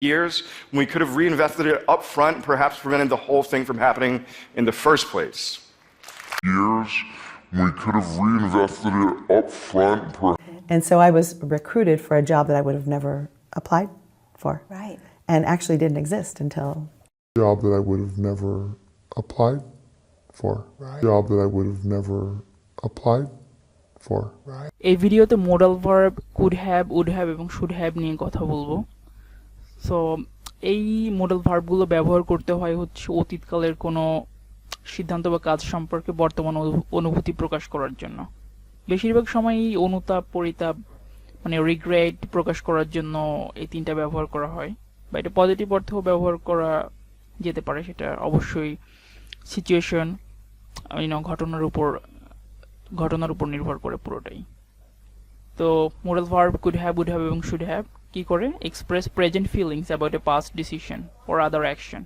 years when we could have reinvested it up front, perhaps prevented the whole thing from happening in the first place. years we could have reinvested it up front, And so I was recruited for a job that I would have never applied for. Right. And actually didn't exist until job that I would have never applied for, job that I would have never applied for. এই ভিডিওতে modal verb could have would have এবং should have নিয়ে কথা বলবো so এই model ভার্বগুলো ব্যবহার করতে হয় হচ্ছে অতীতকালের কোনো সিদ্ধান্ত বা কাজ সম্পর্কে বর্তমান অনু- অনুভূতি প্রকাশ করার জন্য। বেশিরভাগ সময়ই অনুতাপ, পরিতাপ মানে রিগ্রেট প্রকাশ করার জন্য এই তিনটা ব্যবহার করা হয় বা এটা পজিটিভ অর্থেও ব্যবহার করা যেতে পারে, সেটা অবশ্যই সিচুয়েশন ঘটনার উপর ঘটনার উপর নির্ভর করে পুরোটাই। তো modal verb could have would have এবং শুড হ্যাভ কি করে? Express present feelings about a past decision or other action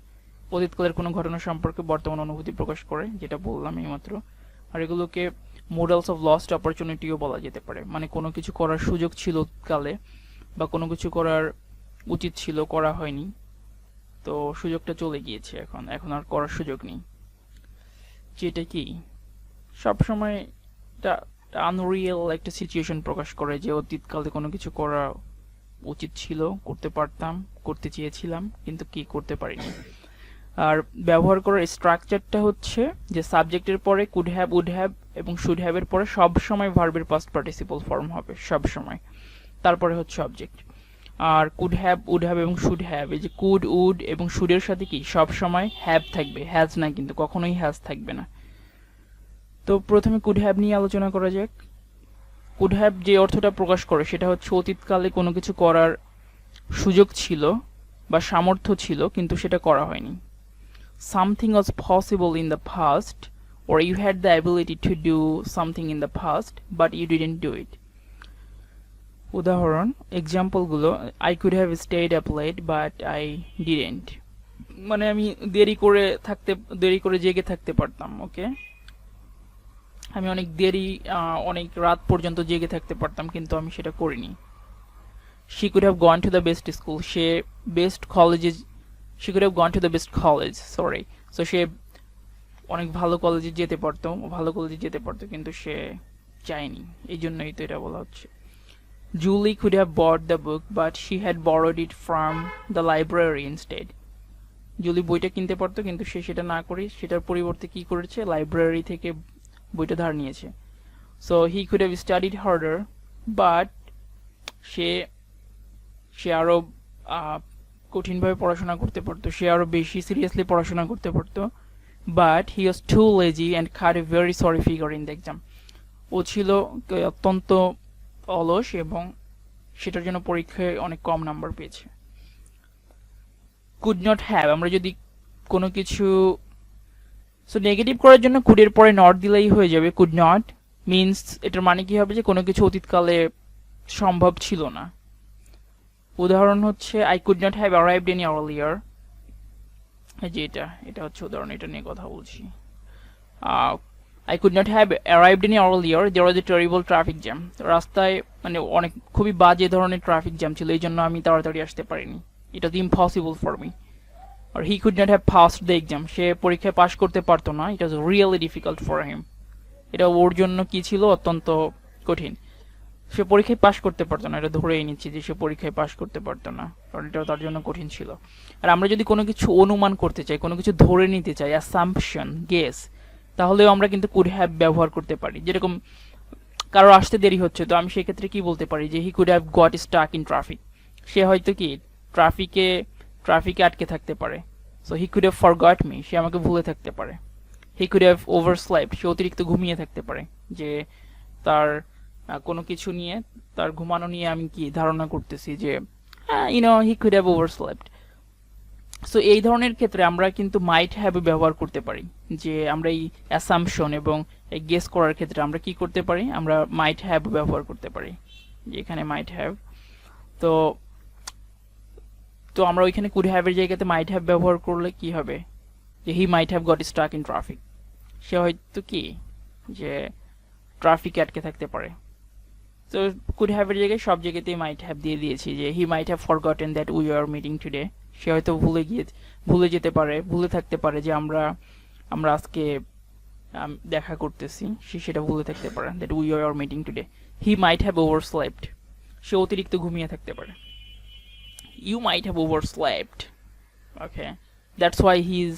অতীতকালের কোনো ঘটনা সম্পর্কে বর্তমান অনুভূতি প্রকাশ করে, যেটা বললাম এইমাত্র। আর এগুলোকে মোডালস অফ লস্ট অপরচুনিটিও বলা যেতে পারে। মানে কোনো কিছু করার সুযোগ ছিল কালে বা কোনো কিছু করার উচিত ছিল, করা হয়নি। তো সুযোগটা চলে গিয়েছে এখন। এখন আর করার সুযোগ নেই। যেটা কি? সবসময় এটা আনরিয়েল একটা সিচুয়েশন প্রকাশ করে যে অতীতকালে কোনো কিছু করা উচিত ছিল, করতে পারতাম, করতে চেয়েছিলাম, কিন্তু কি করতে পারিনি। আর ব্যবহার করার স্ট্রাকচারটা হচ্ছে যে সাবজেক্টের পরে কুড হ্যাভ উড হ্যাভ এবং শুড হ্যাভ এর পরে সব সময় ভার্বের পাস্ট পার্টিসিপল ফর্ম হবে, সব সময়। তারপরে হচ্ছে অবজেক্ট আর কুড হ্যাভ উড হ্যাভ এবং শুড হ্যাভ এই যে কুড উড এবং শুডের সাথে কি? সব সময় হ্যাভ থাকবে হ্যাজ না, কিন্তু কখনোই হ্যাজ থাকবে না। তো প্রথমে কুড হ্যাভ নিয়ে আলোচনা করা যাক। কুড হ্যাভ যে অর্থটা প্রকাশ করে, সেটা হচ্ছে অতীতকালে কোনো কিছু করার সুযোগ ছিল বা সামর্থ্য ছিল, কিন্তু সেটা করা হয়নি। Something was possible in the past or you had the ability to do something in the past, but you didn't do it. উদাহরণ এক্সাম্পলগুলো I could have stayed up late but I didn't মানে আমি দেরি করে থাকতে, দেরি করে জেগে থাকতে পারতাম ওকে আমি অনেক দেরি অনেক রাত পর্যন্ত জেগে থাকতে পারতাম, কিন্তু আমি সেটা করিনি। She could have gone to the best school say best কলেজে she could have gone to the best college sorry so সে অনেক ভালো কলেজে যেতে পারতো, ভালো কলেজে যেতে পারতো, কিন্তু সে চায়নি। এই জন্যই তো এটা বলা হচ্ছে। Julie could have bought the book but she had borrowed it from the library instead Julie বইটা কিনতে পারতো, কিন্তু সে সেটা না করে, সেটার পরিবর্তে কি করেছে? লাইব্রেরি থেকে বইটা ধার নিয়েছে। So he could have studied harder but সে সে আরও আহ, কঠিনভাবে পড়াশোনা করতে পারতো সে আরও বেশি সিরিয়াসলি পড়াশোনা করতে পারতো but he was too lazy and got a very sorry figure in the exam ও ছিল অত্যন্ত অলস এবং সেটার জন্য পরীক্ষায় অনেক কম নাম্বার পেয়েছে। কুড নট হ্যাভ আমরা যদি কোনো কিছু সো নেগেটিভ করার জন্য কুডের পরে নট দিলেই হয়ে যাবে। কুড নট মিনস এটার মানে কি হবে যে কোনো কিছু অতীতকালে সম্ভব ছিল না। উদাহরণ হচ্ছে I could not have arrived any earlier যে এটা এটা হচ্ছে উদাহরণ, এটা নিয়ে কথা বলছি। I could not have arrived any earlier there was a terrible traffic jam রাস্তায় মানে অনেক, খুবই বাজে ধরনের ট্রাফিক জ্যাম ছিল এই জন্য আমি তাড়াতাড়ি আসতে পারিনি। Was impossible for me R he could not have passed the exam সে পরীক্ষায় পাশ করতে পারতো না। It was really difficult for him এটা ওর জন্য কি ছিল? অত্যন্ত কঠিন। সে পরীক্ষায় পাশ করতে পারতো না। এটা ধরেই নিচ্ছি যে সে পরীক্ষায় পাশ করতে পারতো না। কারণ এটা তার জন্য কঠিন ছিল। আর আমরা যদি কোনো কিছু অনুমান করতে চাই, কোনো কিছু ধরে নিতে চাই অ্যাসাম্পশন গেস তাহলেও আমরা কিন্তু কুড হ্যাভ ব্যবহার করতে পারি। যেরকম কারও আসতে দেরি হচ্ছে, তো আমি সেক্ষেত্রে কি বলতে পারি? যে he could have got stuck in traffic সে হয়তো কি? ট্রাফিকে ট্রাফিকে আটকে থাকতে পারে। So he could have forgot me সে আমাকে ভুলে থাকতে পারে। হি কুড হ্যাভ ওভার স্লাইপ সে অতিরিক্ত ঘুমিয়ে থাকতে পারে, যে তার কোনো কিছু নিয়ে, তার ঘুমানো নিয়ে আমি কি ধারণা করতেছি যে you know he could have overslept so এই ধরনের ক্ষেত্রে আমরা কিন্তু মাইট হ্যাভ ব্যবহার করতে পারি, যে আমরা এই অ্যাসাম্পশন এবং গেস করার ক্ষেত্রে আমরা কি করতে পারি? আমরা মাইট হ্যাভ ব্যবহার করতে পারি, যে এখানে মাইট হ্যাভ তো তো আমরা ওইখানে কুড হ্যাভের জায়গাতে মাইট হ্যাভ ব্যবহার করলে কি হবে? যে he might have got stuck in traffic সে হয়তো কি? যে ট্রাফিকে আটকে থাকতে পারে। তো কুড হ্যাভের জায়গায় সব জায়গাতেই মাইট হ্যাভ দিয়ে দিয়েছি যে he might have forgotten that we are meeting today সে হয়তো ভুলে গিয়ে, ভুলে যেতে পারে, ভুলে থাকতে পারে যে আমরা আমরা আজকে দেখা করতেছি। সে সেটা ভুলে থাকতে পারে that we are meeting today he might have overslept সে অতিরিক্ত ঘুমিয়ে থাকতে পারে। Might have overslept okay that's why he is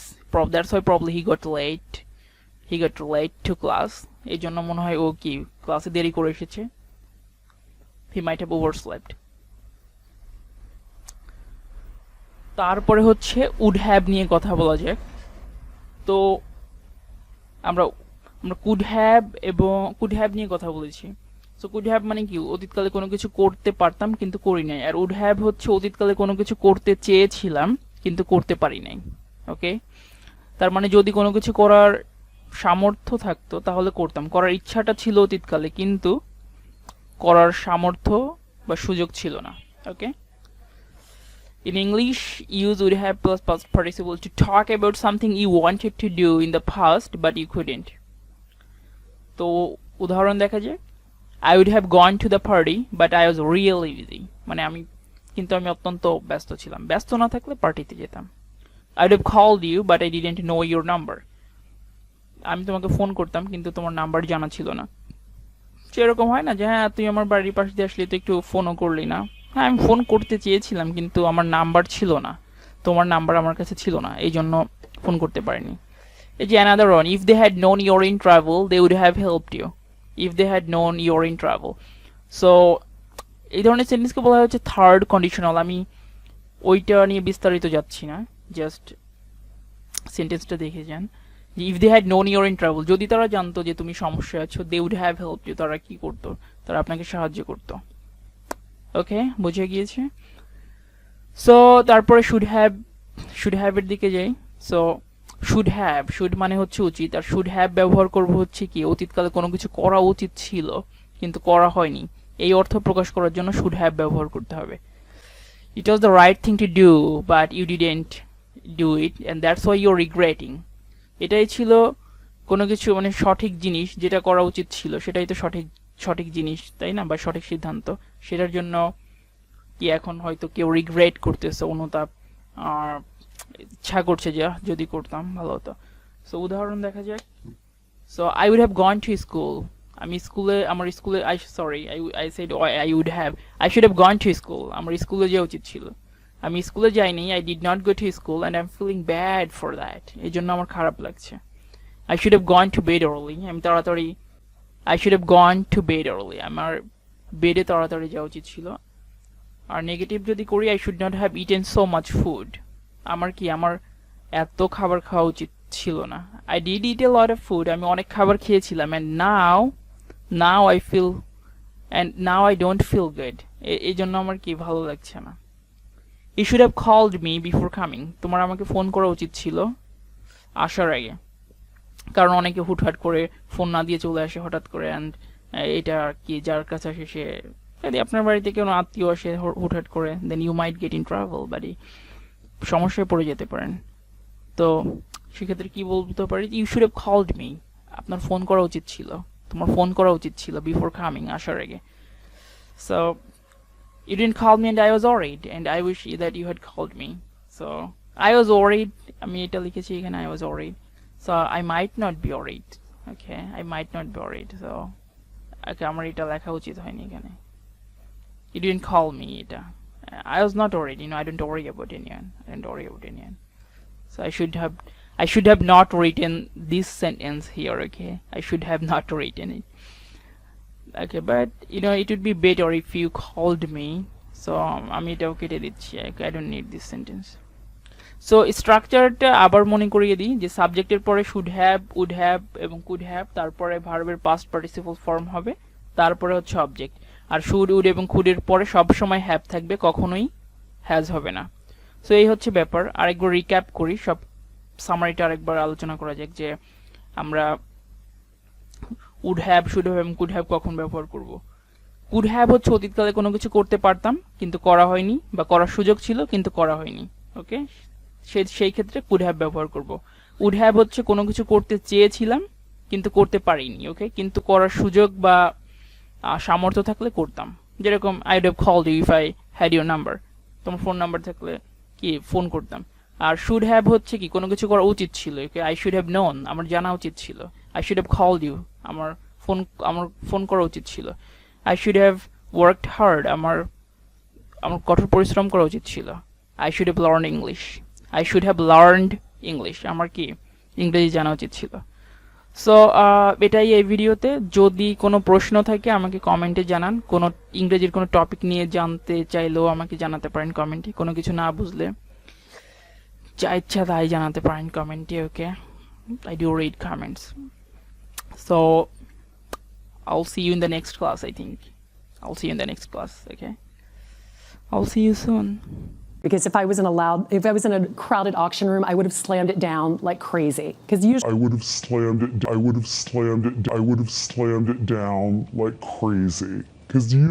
that's why probably he got late he got late to class এই জন্য মনে হয় ও কি ক্লাসে দেরি করে এসেছে? He might have overslept তারপরে হচ্ছে উড হ্যাভ নিয়ে কথা বলা যাক। তো আমরা আমরা কুড হ্যাভ এবং কুড হ্যাভ নিয়ে কথা বলেছি। সো কুড হ্যাভ মানে কি অতীতকালে কোনো কিছু করতে পারতাম কিন্তু করি নাই। আর উড হ্যাভ হচ্ছে অতীতকালে কোনো কিছু করতে চেয়েছিলাম কিন্তু করতে পারি নাই। ওকে তার মানে যদি কোনো কিছু করার সামর্থ্য থাকতো তাহলে করতাম। করার ইচ্ছাটা ছিল অতীতকালে কিন্তু করার সামর্থ্য বা সুযোগ ছিল না। ওকে In English, use would have plus past participle to talk about something you wanted to do in the past but you couldn't. তো উদাহরণ দেখা যায় I would have gone to the party but I was really busy মানে আমি, কিন্তু আমি অত্যন্ত ব্যস্ত ছিলাম। ব্যস্ত না থাকলে পার্টিতে যেতাম। I would have called you but I didn't know your number আমি তোমাকে ফোন করতাম, কিন্তু তোমার নাম্বার জানা ছিল না। সেরকম হয় না যে হ্যাঁ তুই আমার বাড়ির পাশে দিয়ে আসলি তো একটু ফোনও করলি না। হ্যাঁ আমি ফোন করতে চেয়েছিলাম, কিন্তু আমার নাম্বার ছিল না। তোমার নাম্বার আমার কাছে ছিল না, এই জন্য ফোন করতে পারিনি। এই যে another one if they had known you're in trouble they would have helped you if they had known you're in trouble so এই ধরনের সেন্টেন্সকে বলা হচ্ছে থার্ড কন্ডিশনাল আমি ওইটা নিয়ে বিস্তারিত যাচ্ছি না জাস্ট সেন্টেন্সটা দেখে যান if they had known you're in trouble যদি তারা জানতো যে তুমি সমস্যায় আছো they would have help you তারা কি করতো? তারা আপনাকে সাহায্য করতো। ওকে বুঝে গিয়েছে? সো তারপরে শুড হ্যাভ শুড হ্যাভের দিকে যাই। সো শুড হ্যাভ শুড মানে হচ্ছে উচিত, আর শুড হ্যাভ ব্যবহার করব হচ্ছে কি, অতীতকালে কোনো কিছু করা উচিত ছিল, কিন্তু করা হয়নি। এই অর্থ প্রকাশ করার জন্য শুড হ্যাভ ব্যবহার করতে হবে। It was the right thing to do but you didn't do it and that's why you're regretting এটাই ছিল কোনো কিছু মানে সঠিক জিনিস যেটা করা উচিত ছিল, সেটাই তো সঠিক সঠিক জিনিস, তাই না? বা সঠিক সিদ্ধান্ত। সেটার জন্য কি এখন হয়তো কেউ রিগ্রেট করতেছে অনুতাপ আর ইচ্ছা করছে যে যদি করতাম, ভালো হতো। সো উদাহরণ দেখা যাক। So I would have gone to school আমি স্কুলে, আমার স্কুলে I sorry I I said I would have I should have gone to school আমার স্কুলে যাওয়া উচিত ছিল। আমি স্কুলে যাইনি I did not go to school and I am feeling bad for that এই জন্য আমার খারাপ লাগছে। I should have gone to bed early আমি তাড়াতাড়ি I should have gone to bed early আমার বেডে তাড়াতাড়ি যাওয়া উচিত ছিল। আর নেগেটিভ যদি করি I should not have eaten so much food আমার কি আমার এত খাবার খাওয়া উচিত ছিল না। I did eat a lot of food আমি অনেক খাবার খেয়েছিলাম and now now I feel and now I don't feel good এই জন্য আমার কি ভালো লাগছে না। You should have called me before coming তোমার আমাকে ফোন করা উচিত ছিল আসার আগে। কারণ অনেকে হুটহাট করে ফোন না দিয়ে চলে আসে হঠাৎ করে অ্যান্ড এটা আর কি, যার কাছে আসে সে আপনার বাড়িতে কোনো আত্মীয় আসে হুটহাট করে then you might get in trouble বাড়ি সমস্যায় পড়ে যেতে পারেন। তো সেক্ষেত্রে কি বলতে পারি you should have called me আপনার ফোন করা উচিত ছিল। তোমার ফোন করা উচিত ছিল বিফোর কামিং আসার আগে। So you didn't call me and I was worried and I wish you that you had called me so I was worried আমি এটা লিখেছি এখানে I was worried so I might not be worried okay I might not be worried so আমার এটা লেখা উচিত হয়নি এখানে। ইউ ডিন কল মি এটা। I was not worried. You know, I don't worry about anyone. I don't worry about anyone. So I should have I should have not written this sentence here, okay? I should have not written it. Okay, but you know, it would be better if you called me. So আমি এটাও কেটে দিচ্ছি I don't need this sentence. So স্ট্রাকচারটা আবার মনে করিয়ে দিই যে সাবজেক্টের পরে শুড হ্যাভ উড হ্যাভ এবং কুড হ্যাভ তারপরে ভার্বের পাস্ট পার্টিসিপল ফর্ম হবে তারপরে হচ্ছে অবজেক্ট আর শুড উড এবং কুডের পরে সব সময় হ্যাভ থাকবে, কখনোই হ্যাজ হবে না। সো এই হচ্ছে ব্যাপার। আরেকবার রিক্যাপ করি, সব সামারিটা আরেকবার আলোচনা করা যাক যে আমরা উড হ্যাভ শুড হ্যাভ এবং কুড হ্যাভ কখন ব্যবহার করব। কুড হ্যাভ হচ্ছে অতীতকালে কোনো কিছু করতে পারতাম, কিন্তু করা হয়নি, বা করার সুযোগ ছিল, কিন্তু করা হয়নি ওকে সে, সেই ক্ষেত্রে কুড হ্যাভ ব্যবহার করব। উড হ্যাভ হচ্ছে কোনো কিছু করতে চেয়েছিলাম, কিন্তু করতে পারিনি ওকে কিন্তু করার সুযোগ বা সামর্থ্য থাকলে করতাম। যেরকম I have call you if I had your number তোমার ফোন নাম্বার থাকলে কি ফোন করতাম। আর শুড হ্যাভ হচ্ছে কি, কোনো কিছু করা উচিত ছিল। আই শুড হ্যাভ নোন আমার জানা উচিত ছিল। I should have call you আমার ফোন আমার ফোন করা উচিত ছিল। I should have worked hard আমার আমার কঠোর পরিশ্রম করা উচিত ছিল। I should have learn English I should have learned English আমার কি ইংরেজি জানা উচিত ছিল। সো এটাই এই ভিডিওতে যদি কোনো প্রশ্ন থাকে আমাকে কমেন্টে জানান কোনো ইংরেজির কোনো টপিক নিয়ে জানতে চাইলেও আমাকে জানাতে পারেন কমেন্টে কোনো কিছু না বুঝলে যা ইচ্ছা তাই জানাতে পারেন কমেন্টে okay I do read comments so I'll see you in the next class, I think. I'll see you in the next class, okay? I'll see you soon. Because if I was in a loud, if I was in a crowded auction room, I would have slammed it down like crazy. Because usually. I would have slammed it. I would have slammed it. I would have slammed it down like crazy. Because usually.